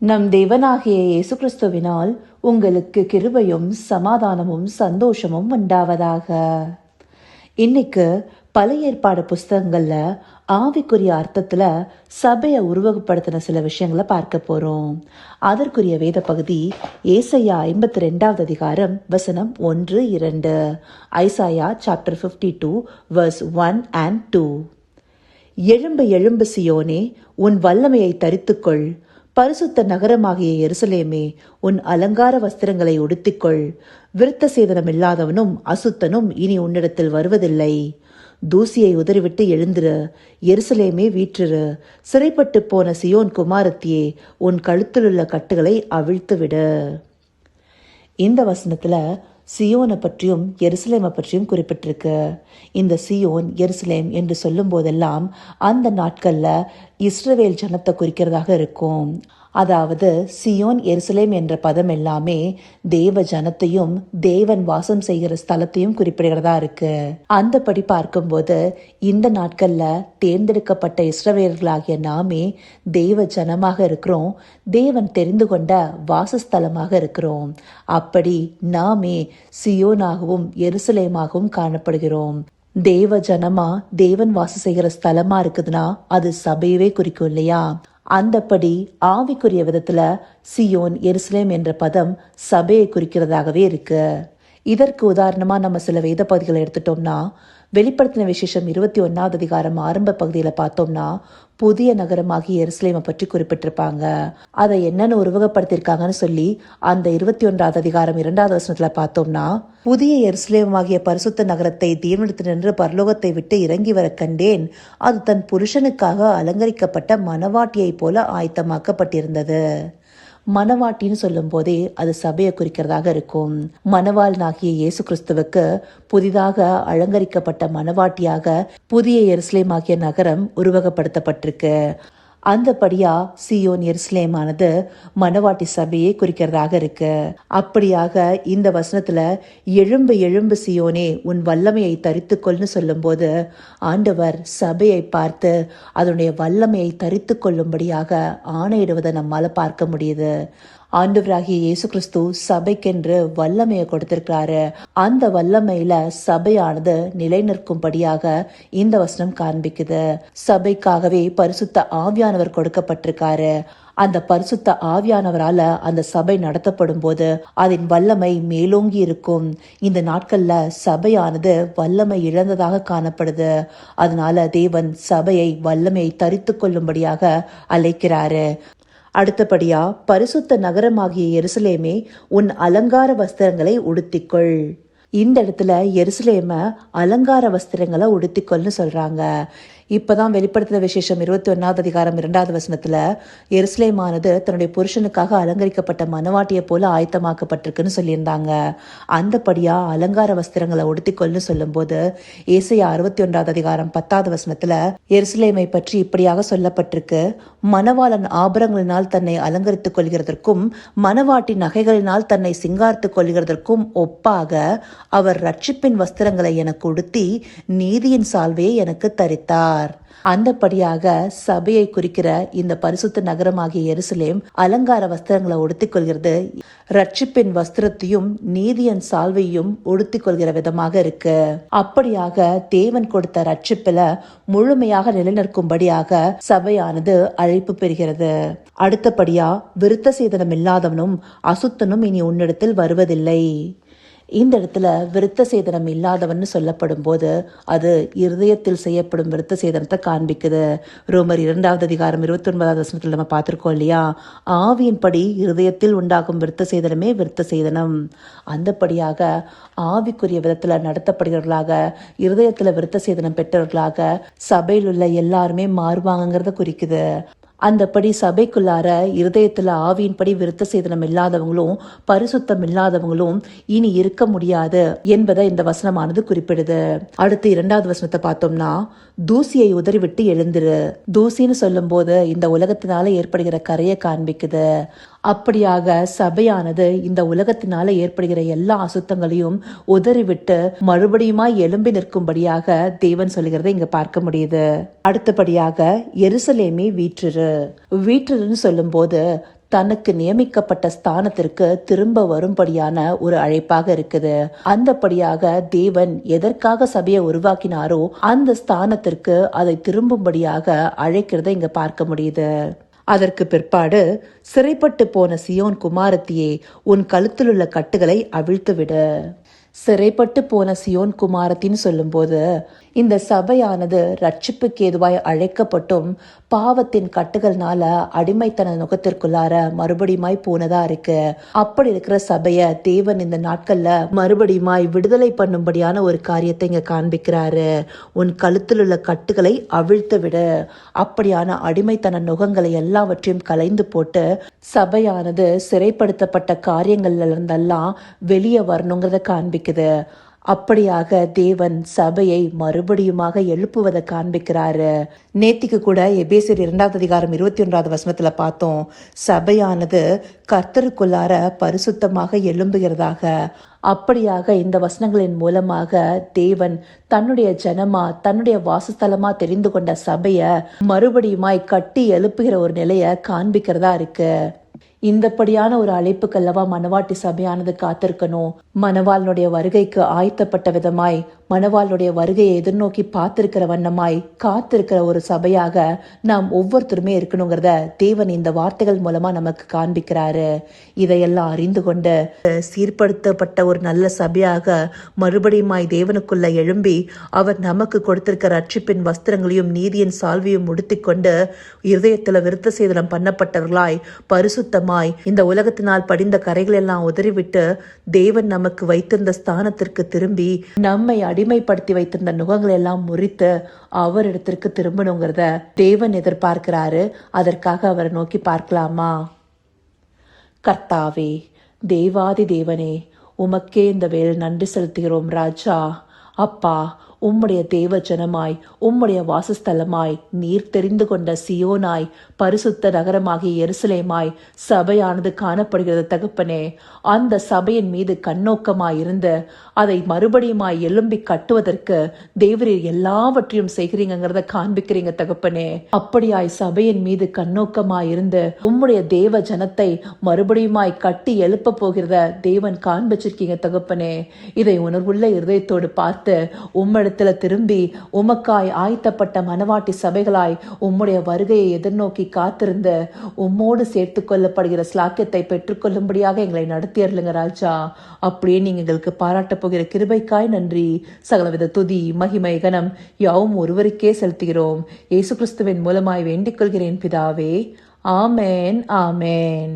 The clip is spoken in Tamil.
நம் தேவனாகிய இயேசு கிறிஸ்துவினால் உங்களுக்கு கிருபையும் சமாதானமும் சந்தோஷமும் உண்டாவதாக. இன்னைக்கு பழைய ஏற்பாடு புஸ்தகங்களில் ஆவிக்குரிய அர்த்தத்தில் சபையை உருவகப்படுத்தின சில விஷயங்களை பார்க்க போகிறோம் அதற்குரிய வேத பகுதி ஏசையா ஐம்பத்தி ரெண்டாவது அதிகாரம் வசனம் ஒன்று இரண்டு. Isaiah chapter fifty two verse one and two எழும்பு எழும்பு சியோனே உன் வல்லமையை தரித்துக்கொள். பரிசுத்த நகரமாகிய எருசலேமே உன் அலங்கார வஸ்திரங்களை உடுத்திக்கொள். விருத்த சேதனம் இல்லாதவனும் அசுத்தனும் இனி உன்னிடத்தில் வருவதில்லை. தூசியை உதறிவிட்டு எழுந்திரு. எருசலேமே வீற்றிரு. சிறைப்பட்டு போன சியோன் குமாரத்தியே உன் கழுத்திலுள்ள கட்டுகளை அவிழ்த்துவிடு. இந்த வசனத்துல சியோனை பற்றியும் எருசலேமை பற்றியும் குறிப்பிட்டிருக்கு. இந்த சியோன் எருசலேம் என்று சொல்லும் போதெல்லாம் அந்த நாட்களில் இஸ்ரவேல் ஜனத்தை குறிக்கிறதாக இருக்கும். அதாவது சியோன் எருசலேம் என்ற பதம் எல்லாமே தேவ ஜனத்தையும் தேவன் வாசம் செய்கிற ஸ்தலத்தையும் குறிப்பிடுகிறதா இருக்கு. அந்தபடி பார்க்கும்போது இந்த நாட்கள்ல தேர்ந்தெடுக்கப்பட்ட இஸ்ரவேலர்களாகிய நாமே தேவ ஜனமாக இருக்கிறோம் தேவன் தெரிந்து கொண்ட வாசஸ்தலமாக இருக்கிறோம். அப்படி நாமே சியோனாகவும் எருசலேமாகவும் காணப்படுகிறோம். தேவ ஜனமா தேவன் வாசம் செய்கிற ஸ்தலமா இருக்குதுன்னா அது சபையவே குறிக்கும் இல்லையா? அந்தப்படி ஆவிக்குரிய விதத்துல சியோன் எருசலேம் என்ற பதம் சபையை குறிக்கிறதாகவே இருக்கு. இதற்கு உதாரணமா நம்ம சில வேத பகுதிகளை எடுத்துட்டோம்னா வெளிப்படுத்தின விசேஷம் இருபத்தி ஒன்றாவது அதிகாரம் ஆரம்ப பகுதியில் பார்த்தோம்னா புதிய நகரமாகிய எருசலேமை பற்றி குறிப்பிட்டிருப்பாங்க. அதை என்னென்னு உருவகப்படுத்தியிருக்காங்கன்னு சொல்லி அந்த இருபத்தி ஒன்றாவது அதிகாரம் இரண்டாவது வசனத்தில் பார்த்தோம்னா புதிய எருசலேமாகிய பரிசுத்த நகரத்தை தீர்மானித்து நின்று பரலோகத்தை விட்டு இறங்கி வர கண்டேன். அது தன் புருஷனுக்காக அலங்கரிக்கப்பட்ட மணவாட்டியைப் போல ஆயத்தமாக்கப்பட்டிருந்தது. மணவாட்டின்னு சொல்லும் போதே அது சபையை குறிக்கிறதாக இருக்கும். மணவாளனாகிய இயேசு கிறிஸ்துவுக்கு புதிதாக அலங்கரிக்கப்பட்ட மணவாட்டியாக புதிய எருசலேம் ஆகிய நகரம் உருவகப்படுத்தப்பட்டிருக்கு. அந்தபடியா சியோன் எருசலேமானது மணவாட்டி சபையை குறிக்கிறதாக இருக்கு. அப்படியாக இந்த வசனத்துல எழும்பு எழும்பு சியோனே உன் வல்லமையை தரித்துக்கொள்னு சொல்லும்போது ஆண்டவர் சபையை பார்த்து அதனுடைய வல்லமையை தரித்து கொள்ளும்படியாக ஆணையிடுவதை நம்மால பார்க்க முடியுது. ஆண்டவராகிய இயேசு கிறிஸ்து சபைக்கென்று வல்லமையை கொடுத்திருக்கிறாரு. அந்த வல்லமையில சபையானது நிலை நிற்கும்படியாக இந்த வசனம் காண்பிக்குது. சபைக்காகவே பரிசுத்த ஆவியானவர் கொடுக்கப்பட்டிருக்காரு. அந்த பரிசுத்த ஆவியானவரால அந்த சபை நடத்தப்படும் போது அதன் வல்லமை மேலோங்கி இருக்கும். இந்த நாட்கள்ல சபையானது வல்லமை இழந்ததாக காணப்படுது. அதனால தேவன் சபையை வல்லமையை தரித்து கொள்ளும்படியாக அழைக்கிறாரு. அடுத்தபடியா பரிசுத்த நகரமாகிய எருசலேமே உன் அலங்கார வஸ்திரங்களை உடுத்திக்கொள். இந்த இடத்துல எருசலேம அலங்கார வஸ்திரங்களை உடுத்திக்கொள்னு சொல்றாங்க. இப்பதான் வெளிப்படுத்தின விசேஷம் இருபத்தி ஒன்னாவது அதிகாரம் இரண்டாவது வசனத்துல எருசலேமானது தன்னுடைய புருஷனுக்காக அலங்கரிக்கப்பட்ட மனவாட்டியை போல ஆயத்தமாக்கப்பட்டிருக்குன்னு சொல்லியிருந்தாங்க. அந்தபடியா அலங்கார வஸ்திரங்களை உடுத்திக்கொள்னு சொல்லும்போது ஏசையா அறுபத்தி ஒன்றாவது அதிகாரம் பத்தாவது வசனத்துல எருசலேமை பற்றி இப்படியாக சொல்லப்பட்டிருக்கு. மணவாளன் ஆபரங்களினால் தன்னை அலங்கரித்துக் கொள்கிறதற்கும் மணவாட்டி நகைகளினால் தன்னை சிங்காரித்துக் கொள்கிறதற்கும் ஒப்பாக அவர் ரட்சிப்பின் வஸ்திரங்களை எனக்கு உடுத்தி நீதியின் சால்வையை எனக்கு தரித்தார். அந்தபடியாக சபையை குறிக்கிற இந்த பரிசுத்த நகரமாகிய எருசலேம் அலங்கார வஸ்திரங்களை உடுத்திக் கொள்கிறது ரட்சிப்பின் வஸ்திரத்தையும் நீதியின் சால்வையும் உடுத்திக் கொள்கிற விதமாக இருக்கு. அப்படியாக தேவன் கொடுத்த ரட்சிப்பில முழுமையாக நிலைநிற்கும்படியாக சபையானது அழைப்பு பெறுகிறது. அடுத்தபடியா விருத்த சேதனம் இல்லாதவனும் அசுத்தனும் இனி உன்னிடத்தில் வருவதில்லை. இந்த இடத்துல விருத்த சேதனம் இல்லாதவன் சொல்லப்படும் போது அது இருதயத்தில் செய்யப்படும் விருத்த சேதனத்தை காண்பிக்குது. ரோமர் இரண்டாவது அதிகாரம் இருபத்தி ஒன்பதாவது வசனத்தில் நம்ம பார்த்துருக்கோம் இல்லையா? ஆவியின்படி இருதயத்தில் உண்டாகும் விருத்த சேதனமே விருத்த சேதனம். அந்தபடியாக ஆவிக்குரிய விதத்தில் நடத்தப்படுகிறவர்களாக இருதயத்தில் விருத்த சேதனம் பெற்றவர்களாக சபையில் உள்ள எல்லாருமே மாறுவாங்கிறத குறிக்குது. அந்தபடி சபைக்குள்ளார இருதயத்துல ஆவியின்படி விருத்த சேதனம் இல்லாதவங்களும் பரிசுத்தம் இல்லாதவங்களும் இனி இருக்க முடியாது என்பதை இந்த வசனமானது குறிப்பிடுது. அடுத்து இரண்டாவது வசனத்தை பார்த்தோம்னா தூசியை உதறிவிட்டு எழுந்துரு. தூசின்னு சொல்லும்போது இந்த உலகத்தினால ஏற்படுகிற கரையை காண்பிக்குது. அப்படியாக சபையானது இந்த உலகத்தினால ஏற்படுகிற எல்லா அசுத்தங்களையும் உதறிவிட்டு மறுபடியுமாய் எழும்பி நிற்கும்படியாக தேவன் சொல்லுகிறதை இங்க பார்க்க முடியுது. அடுத்தபடியாக எருசலேமே வீற்றிரு. வீற்றிருன்னு சொல்லும்போது தனக்கு நியமிக்கப்பட்ட ஸ்தானத்திற்கு திரும்ப வரும்படியான ஒரு அழைப்பாக இருக்குது. அந்தபடியாக தேவன் எதற்காக சபையை உருவாக்கினாரோ அந்த ஸ்தானத்திற்கு அதை திரும்பும்படியாக அழைக்கிறதை இங்க பார்க்க முடியுது. அதற்கு பிற்பாடு சிறைப்பட்டு போன சியோன் குமாரத்தியே உன் கழுத்தில் உள்ள கட்டுகளை அவிழ்த்து விடு சிறைப்பட்டு போன சியோன் குமாரத்தின்னு சொல்லும்போது இந்த சபையானது ரட்சிப்புக்கு ஏதுவாய் அழைக்கப்பட்டும் பாவத்தின் கட்டுகள்னால அடிமைத்தன நுகத்திற்குள்ளார மறுபடியுமாய் போனதா இருக்கு. அப்படி இருக்கிற சபைய தேவன் இந்த நாட்கள்ல மறுபடியுமாய் விடுதலை பண்ணும்படியான ஒரு காரியத்தை இங்க காண்பிக்கிறாரு. உன் கழுத்தில் உள்ள கட்டுகளை அவிழ்த்து விடு. அப்படியான அடிமைத்தன நுகங்களை எல்லாவற்றையும் கலைந்து போட்டு சபையானது சிறைப்படுத்தப்பட்ட காரியங்கள்ல இருந்தெல்லாம் வெளியே வரணுங்கிறத காண்பிக்குது. அப்படியாக தேவன் சபையை மறுபடியுமாக எழுப்புவதை காண்பிக்கிறாரு. நேத்திக்கு கூட எபேசியர் இரண்டாவது அதிகாரம் இருபத்தி ஒன்றாவது வசனத்துல பார்த்தோம். சபையானது கர்த்தருக்குள்ளார பரிசுத்தமாக எழும்புகிறதாக. அப்படியாக இந்த வசனங்களின் மூலமாக தேவன் தன்னுடைய ஜனமா தன்னுடைய வாசஸ்தலமா தெரிந்து கொண்ட சபைய மறுபடியுமாய் கட்டி எழுப்புகிற ஒரு நிலைய காண்பிக்கிறதா இருக்கு. இந்தப்படியான ஒரு அழைப்புக்கல்லவா மணவாட்டி சபையானது காத்திருக்கணும்? மணவாளனுடைய வருகைக்கு ஆயத்தப்பட்ட விதமாய் மணவாளனுடைய வருகையை எதிர்நோக்கி பார்த்திருக்கிற வண்ணமாய் காத்திருக்கிற ஒரு சபையாக நாம் ஒவ்வொருத்தருமே இருக்கணுங்கிறத தேவன் இந்த வார்த்தைகள் மூலமா நமக்கு காண்பிக்கிறாரு. இதையெல்லாம் அறிந்து கொண்டு சீர்படுத்தப்பட்ட ஒரு நல்ல சபையாக மறுபடியுமாய் தேவனுக்குள்ள எழும்பி அவர் நமக்கு கொடுத்திருக்கிற ரட்சிப்பின் வஸ்திரங்களையும் நீதியின் சால்வியும் உடுத்திக்கொண்டு இருதயத்தில் விருத்த சேதனம் பண்ணப்பட்டவர்களாய் பரிசுத்தமாய் இந்த உலகத்தினால் படிந்த கரைகள் எல்லாம் உதறிவிட்டு தேவன் நமக்கு வைத்திருந்த ஸ்தானத்திற்கு திரும்பி நம்மை அடிமைப்படுத்தி வைத்திருந்த நுகங்கள் எல்லாம் முறித்து அவரிடத்திற்கு திரும்பணுங்கிறத தேவன் எதிர்பார்க்கிறாரு. அதற்காக அவரை நோக்கி பார்க்கலாமா? கர்த்தாவே தேவாதி தேவனே உமக்கே இந்த வேலை நன்றி செலுத்துகிறோம் ராஜா. அப்பா உம்முடைய தேவ ஜனமாய் உம்முடைய வாசஸ்தலமாய் நீர் தெரிந்து கொண்ட சியோனாய் பரிசுத்த நகரமாகிய எருசலேமாய் சபையானது காணப்படுகிறது தகப்பனே. அந்த சபையின் மீது கண்ணோக்கமாயிருந்து அதை மறுபடியுமாய் எழும்பி கட்டுவதற்கு தேவரீர் எல்லாவற்றையும் செய்கிறீங்கிறத காண்பிக்கிறீங்க தகப்பனே. அப்படியாய் சபையின் மீது கண்ணோக்கமாயிருந்து உம்முடைய தேவ ஜனத்தை மறுபடியுமாய் கட்டி எழுப்ப போகிறத தேவன் காண்பிச்சிருக்கீங்க தகப்பனே. இதை உணர்வுள்ள இருதயத்தோடு பார்த்து உம்மிடத்துல திரும்பி உமக்காய் ஆயத்தப்பட்ட மனவாட்டி சபைகளாய் உம்முடைய வருகையை எதிர்நோக்கி காத்திருந்த உம்மோடு சேர்த்து கொள்ளப்படுகிற ஸ்லாக்கியத்தை பெற்றுக்கொள்ளும்படியாக எங்களை நடத்தியருளுங்க ராஜா. அப்படியே நீங்க எங்களுக்கு பாராட்டப் போகிற கிருபைக்காய் நன்றி. சகலவித துதி மகிமை கனம் யாவும் ஒருவருக்கே செலுத்துகிறோம். இயேசு கிறிஸ்துவின் மூலமாய் வேண்டிக் கொள்கிறேன் பிதாவே. ஆமேன் ஆமேன்.